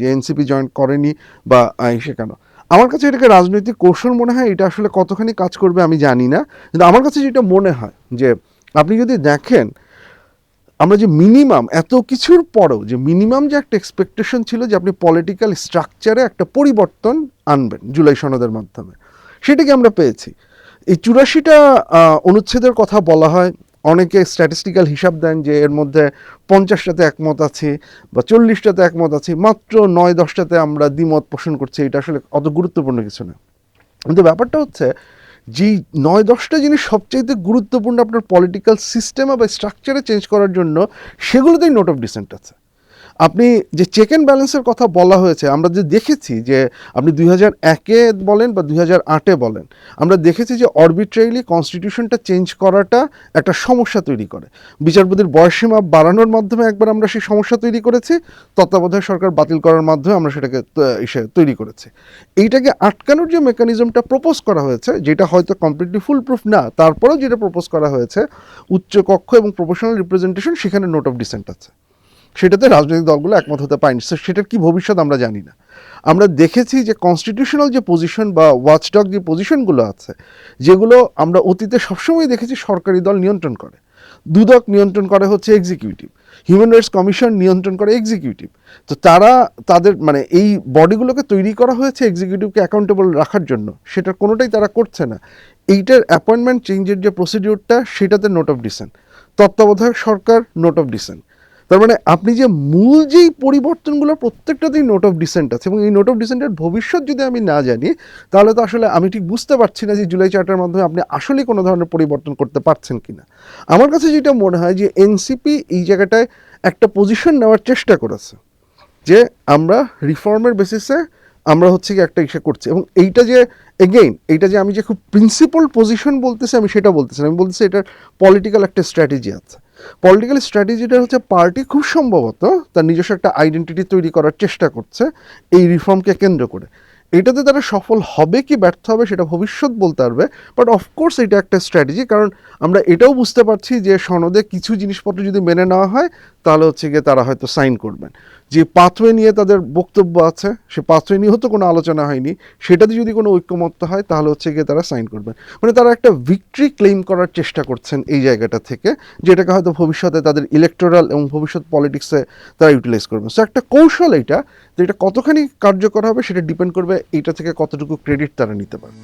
যে NCP join করেনি বা সে কেন? আমার কাছে এটাকে রাজনৈতিক কৌশল মনে হয়, এটা আসলে কতখানি কাজ করবে আমি জানি না। কিন্তু আমার কাছে যেটা মনে হয় যে, আপনি যদি দেখেন, আমরা যে মিনিমাম এত কিছুর পরেও যে মিনিমাম যে একটা এক্সপেকটেশন ছিল যে আপনি পলিটিক্যাল স্ট্রাকচারে একটা পরিবর্তন আনবেন জুলাই সনদের মাধ্যমে, সেটাকে আমরা পেয়েছি। এই চুরাশিটা অনুচ্ছেদের কথা বলা হয় অনেকে স্ট্যাটিস্টিক্যাল হিসাব দেন যে এর মধ্যে পঞ্চাশটাতে একমত আছে বা চল্লিশটাতে একমত আছে, মাত্র নয় দশটাতে আমরা দ্বিমত পোষণ করছি, এটা আসলে অত গুরুত্বপূর্ণ কিছু না। কিন্তু ব্যাপারটা হচ্ছে যে নয় দশটা জিনিস সবচাইতে গুরুত্বপূর্ণ আপনার পলিটিক্যাল সিস্টেমে বা স্ট্রাকচারে চেঞ্জ করার জন্য, সেগুলোতেই নোট অফ ডিসেন্ট আছে। আপনি যে চেক অ্যান্ড ব্যালেন্সের কথা বলা হয়েছে, আমরা যে দেখেছি যে আপনি দুই হাজার একে বলেন বা দুই হাজার আটে বলেন, আমরা দেখেছি যে অরবিট্রারিলি কনস্টিটিউশনটা চেঞ্জ করাটা একটা সমস্যা তৈরি করে। বিচারপতির বয়সীমা বাড়ানোর মাধ্যমে একবার আমরা সেই সমস্যা তৈরি করেছি, তত্ত্বাবধায়ক সরকার বাতিল করার মাধ্যমে আমরা সেটাকে তৈরি করেছি। এইটাকে আটকানোর যে মেকানিজমটা প্রপোজ করা হয়েছে, যেটা হয়তো কমপ্লিটলি ফুল প্রুফ না, তারপরেও যেটা প্রপোজ করা হয়েছে উচ্চ কক্ষ এবং প্রফেশনাল রিপ্রেজেন্টেশন সেখানে নোট অফ ডিসেন্ট আছে। সেটাতে রাজনৈতিক দলগুলো একমত হতে পারেনি। সেটার কি ভবিষ্যৎ আমরা জানি না। আমরা দেখেছি যে কনস্টিটিউশনাল যে পজিশন বা ওয়াচডগ যে পজিশনগুলো আছে, যেগুলো আমরা অতীতে সবসময় দেখেছি সরকারি দল নিয়ন্ত্রণ করে। দুদক নিয়ন্ত্রণ করে হচ্ছে এক্সিকিউটিভ হিউম্যান রাইটস কমিশন নিয়ন্ত্রণ করে এক্সিকিউটিভ তো তারা তাদের মানে এই বডিগুলোকে তৈরি করা হয়েছে এক্সিকিউটিভকে অ্যাকাউন্টেবল রাখার জন্য। সেটার কোনোটাই তারা করছে না। এইটার অ্যাপয়েন্টমেন্ট চেঞ্জের যে প্রসিডিউরটা সেটাতে নোট অফ ডিসেন্ট তত্ত্বাবধায়ক সরকার নোট অফ ডিসেন্ট তার মানে আপনি যে মূল যেই পরিবর্তনগুলো প্রত্যেকটাতেই নোট অফ ডিসেন্ট আছে এবং এই নোট অফ ডিসেন্টের ভবিষ্যৎ যদি আমি না জানি, তাহলে তো আসলে আমি ঠিক বুঝতে পারছি না যে জুলাই চার্টার মাধ্যমে আপনি আসলেই কোনো ধরনের পরিবর্তন করতে পারছেন কিনা। আমার কাছে যেটা মনে হয় যে এনসিপি এই জায়গাটায় একটা পজিশন নেওয়ার চেষ্টা করেছে যে আমরা রিফর্মের বেসিসে আমরা হচ্ছে কি একটা ইসে করছি এবং এইটা যে এগেইন এইটা যে আমি যে খুব প্রিন্সিপাল পজিশন বলতেছি, আমি সেটা বলতেছি আমি বলতেছি এটার পলিটিক্যাল একটা স্ট্র্যাটেজি আছে। পলিটিক্যাল স্ট্র্যাটেজিটা হচ্ছে পার্টি খুব সম্ভবত তার নিজস্ব একটা আইডেন্টিটি তৈরি করার চেষ্টা করছে এই রিফর্মকে কেন্দ্র করে। এটাতে তারা সফল হবে কি ব্যর্থ হবে সেটা ভবিষ্যৎ বলতে পারবে বাট অফকোর্স এটা একটা স্ট্র্যাটেজি কারণ আমরা এটাও বুঝতে পারছি যে সনদে কিছু জিনিসপত্র যদি মেনে নেওয়া হয়, তাহলে হচ্ছে গিয়ে তারা হয়তো সাইন করবেন। যে পাথওয়ে নিয়ে তাদের বক্তব্য আছে, সে পাথওয়ে নিয়েও তো কোনো আলোচনা হয়নি, সেটাতে যদি কোনো ঐক্যমত্য হয়, তাহলে হচ্ছে গিয়ে তারা সাইন করবেন মানে তারা একটা ভিক্টরি ক্লেম করার চেষ্টা করছেন এই জায়গাটা থেকে, যেটাকে হয়তো ভবিষ্যতে তাদের ইলেকটোরাল এবং ভবিষ্যৎ পলিটিক্সে তারা ইউটিলাইজ করবে। সো একটা কৌশল এটা, যে এটা কতখানি কার্যকর হবে সেটা ডিপেন্ড করবে, এইটা থেকে কতটুকু ক্রেডিট তারা নিতে পারবে।